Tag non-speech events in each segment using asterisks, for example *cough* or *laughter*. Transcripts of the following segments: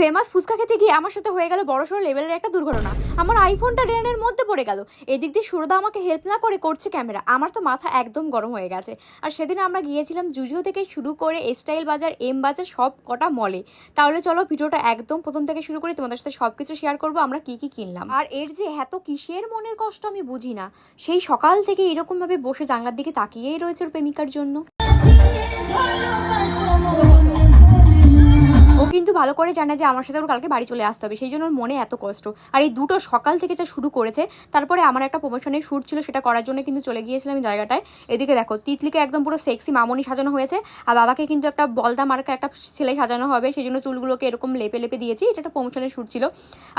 Famous fuchka খেতে গিয়ে আমার সাথে হয়ে গেল বড় সড়ো লেভেলের একটা দুর্ঘটনা। আমার আইফোনটা ড্রেনের মধ্যে পড়ে গেল। এদিক দিয়ে সুরদা আমাকে হেল্প না করে করছে ক্যামেরা আমার তো মাথা একদম গরম হয়ে গেছে। আর সেদিন আমরা গিয়েছিলাম জুজিও থেকে শুরু করে স্টাইল বাজার এম বাজার, সব কটা মলে তাহলে চলো ভিডিওটা একদম প্রথম থেকে শুরু করে তোমাদের সাথে সব কিছু শেয়ার করব, আমরা কি কি কিনলাম। আর এর যে এত কিসের মনের কষ্ট আমি বুঝি না। সেই সকাল থেকে এরকমভাবে বসে জানলার দিকে তাকিয়েই রয়েছে ওর প্রেমিকার জন্য। কিন্তু ভালো করে জানে যে আমার সাথে ওর কালকে বাড়ি চলে আসতে হবে। সেই জন্য ওর মনে এত কষ্ট। আর এই দুটো সকাল থেকে যা শুরু করেছে তারপরে আমার একটা প্রমোশনের শ্যুট ছিল সেটা করার জন্য কিন্তু চলে গিয়েছিলাম জায়গাটায়। এদিকে দেখো তিতলিকে একদম পুরো সেক্সি মামনি সাজানো হয়েছে আর বাবাকে কিন্তু একটা বলদা মার্কা একটা ছেলে সাজানো হবে সেই জন্য চুলগুলোকে এরকম লেপে লেপে দিয়েছি এটা একটা প্রমোশনের শ্যুট ছিল।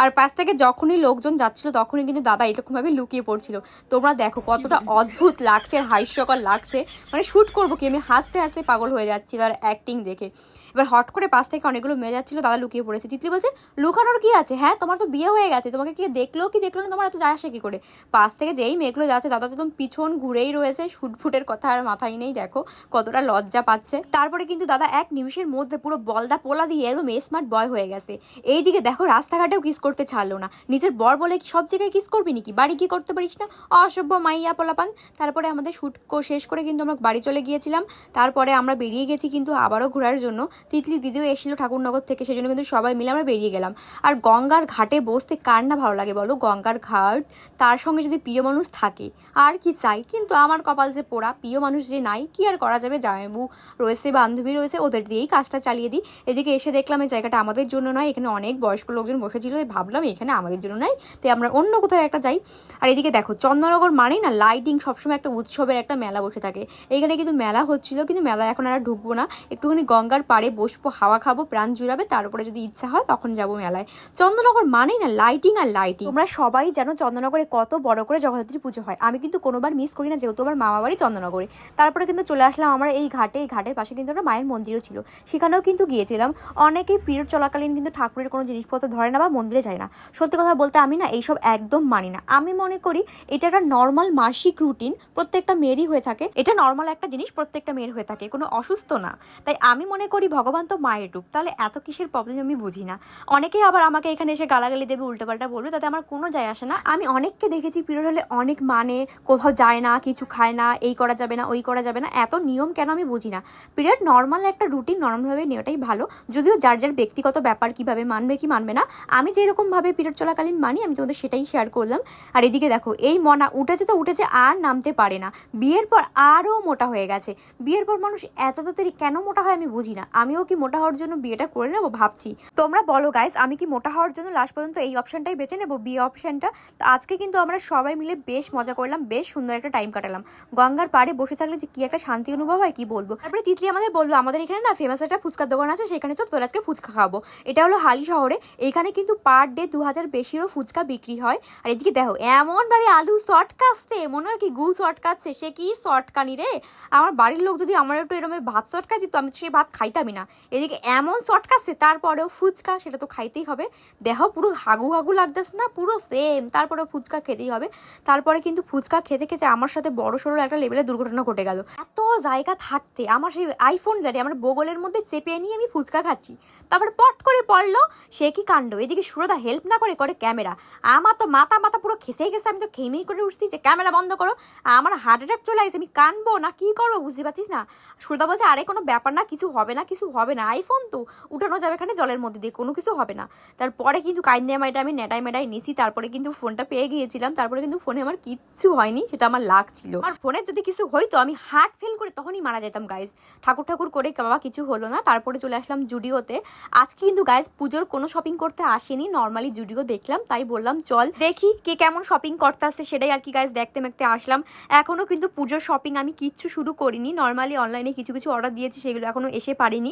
আর পাশ থেকে যখনই লোকজন যাচ্ছিল তখনই কিন্তু দাদা এরকমভাবে লুকিয়ে পড়ছিল। তোমরা দেখো কতটা *laughs* অদ্ভুত লাগছে আর হাস্যকর লাগছে। মানে শ্যুট করব কি? আমি হাসতে হাসতে পাগল হয়ে যাচ্ছি তার অ্যাক্টিং দেখে। এবার হট করে পাশ থেকে অনেকগুলো মেয়ে যাচ্ছিল, দাদা লুকিয়ে পড়েছে। তিতলি বলছে, লুকানোর কি আছে? হ্যাঁ তোমার তো বিয়ে হয়ে গেছে। তোমাকে কি দেখল কি দেখল না, তোমার এত যায় আসে কি করে? পাশ থেকে যেই মেয়েগুলো যাচ্ছে, দাদা তো একদম পিছন ঘুরেই রয়েছে। শুটফুটের কথা আর মাথায় নেই, দেখো কতটা লজ্জা পাচ্ছে। তারপরে কিন্তু দাদা এক নিমিষের মধ্যে পুরো বলদা পোলা দিয়ে একদম স্মার্ট বয় হয়ে গেছে। এইদিকে দেখো, রাস্তাঘাটেও কিস করতে ছাড়লো না। নিজের বর বলে কি সব জায়গায় কিস করবি নাকি? বাড়ি কি করতে পারিস না? অসভ্য মাইয়া পোলাপান। তারপরে আমাদের শুট শেষ করে কিন্তু আমরা বাড়ি চলে গিয়েছিলাম। তারপরে আমরা বেরিয়ে গেছি কিন্তু আবারও ঘোরার জন্য। তিতলি দিদিও এসেছিল ঠাকুরনগর থেকে, সেজন্য কিন্তু সবাই মিলে আমরা বেরিয়ে গেলাম। আর গঙ্গার ঘাটে বসতে কার না ভালো লাগে বলো? গঙ্গার ঘাট, তার সঙ্গে যদি প্রিয় মানুষ থাকে, আর কি চাই? কিন্তু আমার কপাল যে পোড়া, প্রিয় মানুষ যে নাই, কি আর করা যাবে? জামাইবু রয়েছে, বান্ধবী রয়েছে, ওদের দিয়েই কাজটা চালিয়ে দিই। এদিকে এসে দেখলাম এই জায়গাটা আমাদের জন্য নয়, এখানে অনেক বয়স্ক লোকজন বসেছিল, তাই ভাবলাম এখানে আমাদের জন্য নয়, তাই আমরা অন্য কোথাও একটা যাই। আর এদিকে দেখো চন্দননগর মানেই না লাইটিং সবসময় একটা উৎসবের একটা মেলা বসে থাকে। এখানে কিন্তু মেলা হচ্ছিল, কিন্তু মেলা এখন আর ঢুকবো না। একটুখানি গঙ্গার পাড়ে বসবো, হাওয়া খাব, প্রাণ জুড়াবে, তার উপরে যদি ইচ্ছা হয় তখন যাব মেলায়। চন্দননগর মানেই না লাইটিং আর লাইটিং তোমরা সবাই জানো চন্দননগরে কত বড় করে জগদ্ধাত্রী পুজো হয়। আমি কিন্তু কোনোবার মিস করি না, যেহেতু আমার মামা বাড়ি চন্দননগরে। তারপরে কিন্তু চলে আসলাম আমরা এই ঘাটে, এই ঘাটের পাশে কিন্তু একটা মায়ের মন্দিরও ছিল। সেখানেও কিন্তু গিয়েছিলাম। অনেকেই পিরিয়ড চলাকালীন কিন্তু ঠাকুরের কোনো জিনিসপত্র ধরে না বা মন্দিরে যায় না। সত্যি কথা বলতে আমি না এইসব একদম মানি না। আমি মনে করি এটা একটা নর্মাল মাসিক রুটিন প্রত্যেকটা মেয়েরই হয়ে থাকে। এটা নর্মাল একটা জিনিস, প্রত্যেকটা মেয়ের হয়ে থাকে। কোনো অসুস্থ না। তাই আমি মনে করি ভগবান তো মায়ের রূপ। তাহলে এত কিসের প্রবলেম আমি বুঝি না। অনেকেই আবার আমাকে এখানে এসে গালাগালি দেবে, উল্টোপাল্টা বলবে, তাতে আমার কোনো যায় আসে না। আমি অনেককে দেখেছি পিরিয়ড হলে অনেক মানে কোথাও যায় না, কিছু খায় না, এই করা যাবে না, ওই করা যাবে না, এত নিয়ম কেন আমি বুঝি না? পিরিয়ড নর্মাল একটা রুটিন নর্মালভাবে নেওয়াটাই ভালো, যদিও যার যার ব্যক্তিগত ব্যাপার কীভাবে মানবে কি মানবে না, আমি যেরকমভাবে পিরিয়ড চলাকালীন মানি, আমি তোমাদের সেটাই শেয়ার করলাম। আর এদিকে দেখো, এই মনা উঠেছে তো উঠেছে, আর নামতে পারে না। বিয়ের পর আরও মোটা হয়ে গেছে। বিয়ের পর মানুষ এত তাড়াতাড়ি কেন মোটা হয় আমি বুঝি না। আমিও কি মোটা হওয়ার জন্য বিয়েটা করে নেব ভাবছি। তোমরা বলো গাইস আমি কি মোটা হওয়ার জন্য লাস্ট পর্যন্ত এই অপশনটাই বেছে নেব বি অপশনটা তো আজকে কিন্তু আমরা সবাই মিলে বেশ মজা করলাম, বেশ সুন্দর একটা টাইম কাটালাম। গঙ্গার পাড়ে বসে থাকলে যে কি একটা শান্তি অনুভব হয়, কি বলব? তারপরে তিতলি আমাদের বলল, আমাদের এখানে না ফেমাস একটা ফুচকার দোকান আছে, সেখানে চল তোর আজকে ফুচকা খাব। এটা হলো হালি শহরে। এখানে কিন্তু পার ডে দু হাজার বেশিরও ফুচকা বিক্রি হয়। আর এদিকে দেখো, এমনভাবে আলু শর্ট কাটছে মনে হয় কি গু শর্ট কাটছে সে কি শর্ট কানি রে? আমার বাড়ির লোক যদি আমার একটু এরকম ভাত শর্টকা দিত, আমি তো সেই ভাত খাইতামই না। এদিকে এমন শর্ট কাটছে তারপরেও ফুচকা সেটা তো খাইতেই হবে। দেখো পুরো হাগু হাগু লাগতেছে না, পুরো সেম তারপরে ফুচকা খেতেই হবে। তারপরে কিন্তু ফুচকা খেতে খেতে আমার সাথে বড় সড়ো একটা লেভেলের দুর্ঘটনা ঘটে গেল। এত জায়গা থাকতে আমার সেই আইফোন দাঁড়িয়ে আমার বগলের মধ্যে চেপে নিয়ে আমি ফুচকা খাচ্ছি। তারপর পট করে পড়ল, সে কি কাণ্ড? এদিকে সুরদা হেল্প না করে করে ক্যামেরা আমার তো মাথা মাথা পুরো খেসেই গেছে, আমি তো খেমেই করে উঠছি যে ক্যামেরা বন্ধ করো। আমার হার্ট অ্যাটাক চলে আসে, আমি কানবো না, কি করব বুঝতে পারছিস না? সুরদা বলছে, আরে, কোনো ব্যাপার না, কিছু হবে না, কিছু হবে না আইফোন তো। উঠানো যাবে এখানে জলের মধ্যে দিয়ে, কোনো কিছু হবে না। তারপরে কিন্তু কাইন্ডে মাইটা আমি নেটাই মেটাই নিছি, তারপরে কিন্তু ফোনটা পেয়ে গিয়েছিলাম, তারপরে কিন্তু ফোনে আমার কিচ্ছু হয়নি, সেটা আমার লাক ছিল আর ফোনে যদি কিছু হইতো, আমি হার্ট ফেল করে তখনই মারা যেতাম গাইজ ঠাকুর ঠাকুর করে বাবা, কিছু হলো না। তারপরে চলে আসলাম জুডিওতে। আজকে কিন্তু গাইজ পুজোর কোনো শপিং করতে আসেনি নর্মালি জুডিও দেখলাম, তাই বললাম, চল দেখি কে কেমন শপিং করতে আসছে সেটাই আর কি গাইজ দেখতে দেখতে আসলাম। এখনও কিন্তু পুজোর শপিং আমি কিচ্ছু শুরু করিনি নর্মালি অনলাইনে কিছু কিছু অর্ডার দিয়েছি, সেগুলো এখনও এসে পারিনি।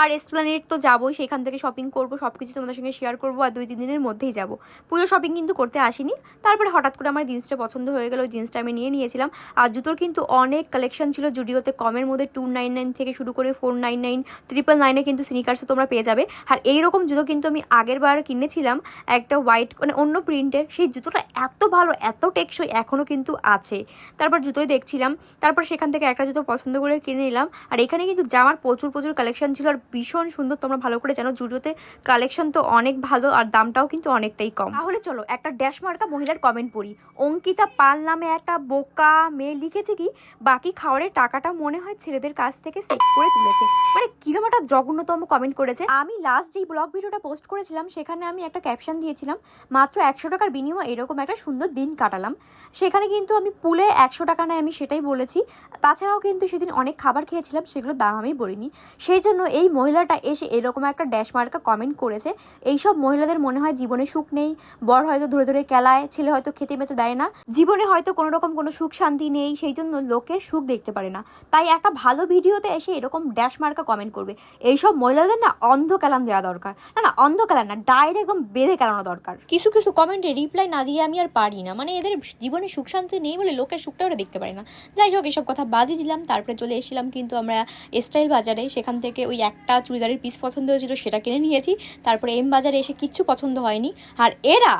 আর এসপ্লানেট তো যাবোই সেখান থেকে শপিং করব সব কিছু তোমাদের সঙ্গে শেয়ার করব আর দুই, তিন দিনের মধ্যেই যাব। পুজো শপিং কিন্তু করতে আসিনি। তারপরে হঠাৎ করে আমার জিন্সটা পছন্দ হয়ে গেল জিন্সটা আমি নিয়ে নিয়েছিলাম। আর জুতোর কিন্তু অনেক কালেকশন ছিল জুডিওতে কমের মধ্যে টু নাইন নাইন থেকে শুরু করে ফোর নাইন নাইন ট্রিপল নাইনে কিন্তু স্নিকার্সও তোমরা পেয়ে যাবে। আর এইরকম জুতো কিন্তু আমি আগের বার কিনেছিলাম, একটা হোয়াইট মানে অন্য প্রিন্টের সেই জুতোটা এত ভালো, এত টেকসই এখনও কিন্তু আছে। তারপর জুতোই দেখছিলাম। তারপর সেখান থেকে একটা জুতো পছন্দ করে কিনে নিলাম। আর এখানে কিন্তু জামার প্রচুর প্রচুর কালেকশন ছিল। আর ভীষণ সুন্দর তোমরা তোমরা ভালো করে জানো জুডিওতে কালেকশন তো অনেক ভালো আর দামটাও কিন্তু অনেকটাই কম। তাহলে চলো একটা ড্যাশ মার্কা মহিলার কমেন্ট পড়ি। অঙ্কিতা পাল নামে একটা বোকা মেয়ে লিখেছে কি, বাকি খাওয়ারের টাকাটা মনে হয় ছেলেদের কাছ থেকে সেভ করে তুলেছে। মানে কিরম একটা জঘন্যতম কমেন্ট করেছে। আমি লাস্ট যেই ব্লগ ভিডিওটা পোস্ট করেছিলাম, সেখানে আমি একটা ক্যাপশন দিয়েছিলাম, মাত্র একশো টাকার বিনিময়ে এরকম একটা সুন্দর দিন কাটালাম। সেখানে কিন্তু আমি পুলে একশো টাকা নেয় আমি সেটাই বলেছি। তাছাড়াও কিন্তু সেদিন অনেক খাবার খেয়েছিলাম, সেগুলোর দাম আমি বলিনি। সেই জন্য এই মহিলাটা এসে এরকম একটা ড্যাশ মার্কা কমেন্ট করেছে। এইসব মহিলাদের মনে হয় জীবনে সুখ নেই। বর হয়তো ধরে ধরে কেলায়, ছেলে হয়তো খেতে মেতে দেয় না। জীবনে হয়তো কোনো রকম কোনো সুখ শান্তি নেই, সেই জন্য লোকের সুখ দেখতে পারে না। তাই একটা ভালো ভিডিওতে এসে এরকম ড্যাশ মার্কা কমেন্ট করবে। এইসব মহিলাদের না অন্ধ কেলান দেওয়া দরকার। না না, অন্ধ কেলান না ডাইরেক্ট একদম বেঁধে কেলানো দরকার। কিছু কিছু কমেন্টে রিপ্লাই না দিয়ে আমি আর পারি না। মানে এদের জীবনে সুখ শান্তি নেই বলে লোকের সুখটা ওরা দেখতে পারে না। যাই হোক, এসব কথা বাদই দিলাম। তারপরে চলে এসেছিলাম কিন্তু আমরা স্টাইল বাজারে। সেখান থেকে ওই একটা চুড়িদারের পিস পছন্দ হয়েছিল সেটা কিনে নিয়েছি। তারপরে এম বাজারে এসে কিচ্ছু পছন্দ হয়নি। আর এরা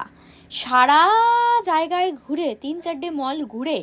সারা জায়গায় ঘুরে, তিন চারটে মল ঘুরে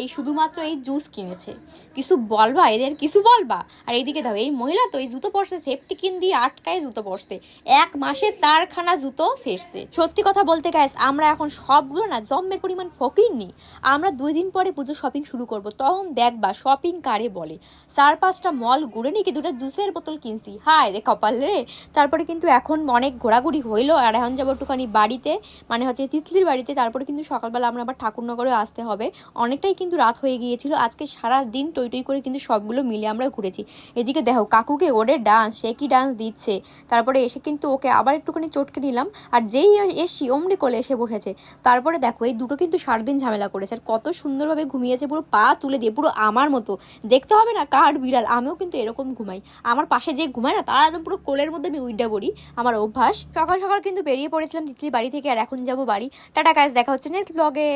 এই শুধুমাত্র এই জুস কিনেছে। কিছু বলবা? এদের কিছু বলবা? আর এইদিকে দাও এই মহিলা তো এই জুতো পরছে সেফটি কিন দিয়ে আটকায় জুতো পরছে। এক মাসে চারখানা জুতো শেষছে সত্যি কথা বলতে গ্যাস আমরা এখন সবগুলো না জম্মের পরিমাণ ফকির নি। আমরা দুই দিন পরে পুজো শপিং শুরু করব। তখন দেখবা শপিং কারে বলে। চার পাঁচটা মল ঘুরে নিয়ে দুটো জুসের বোতল কিনছি। হায় রে কপাল রে! তারপরে কিন্তু এখন অনেক ঘোরাঘুরি হইল, আর এখন যাব একটুখানি বাড়িতে মানে হচ্ছে তিতলির বাড়িতে। তারপরে কিন্তু সকালবেলা আমরা আবার ঠাকুরনগরে আসতে হবে। অনেকটাই কিন্তু রাত হয়ে গিয়েছিল। আজকে সারা দিন টই টই করে কিন্তু সবগুলো মিলে আমরা ঘুরেছি। এদিকে দেখো, কাকুকে ওদের ডান্স সে কি ডান্স দিচ্ছে? তারপরে এসে কিন্তু ওকে আবার একটুখানি চটকে নিলাম। আর যেই এসি অমনি কোলে এসে বসেছে, তারপরে দেখো, এই দুটো কিন্তু সারাদিন ঝামেলা করেছে। আর কত সুন্দরভাবে ঘুমিয়েছে, পুরো পা তুলে দিয়ে, পুরো আমার মতো। দেখতে হবে না কার বিড়াল, আমিও কিন্তু এরকম ঘুমাই। আমার পাশে যে ঘুমায় না, তার একদম পুরো কোলের মধ্যে আমি উইডা পড়ি। আমার অভ্যাস। সকাল সকাল কিন্তু বেরিয়ে পড়েছিলাম তিতলির বাড়ি থেকে, আর এখন যাব বাড়ি। টাটা কাজ দেখা হচ্ছে নেক্সট ব্লগে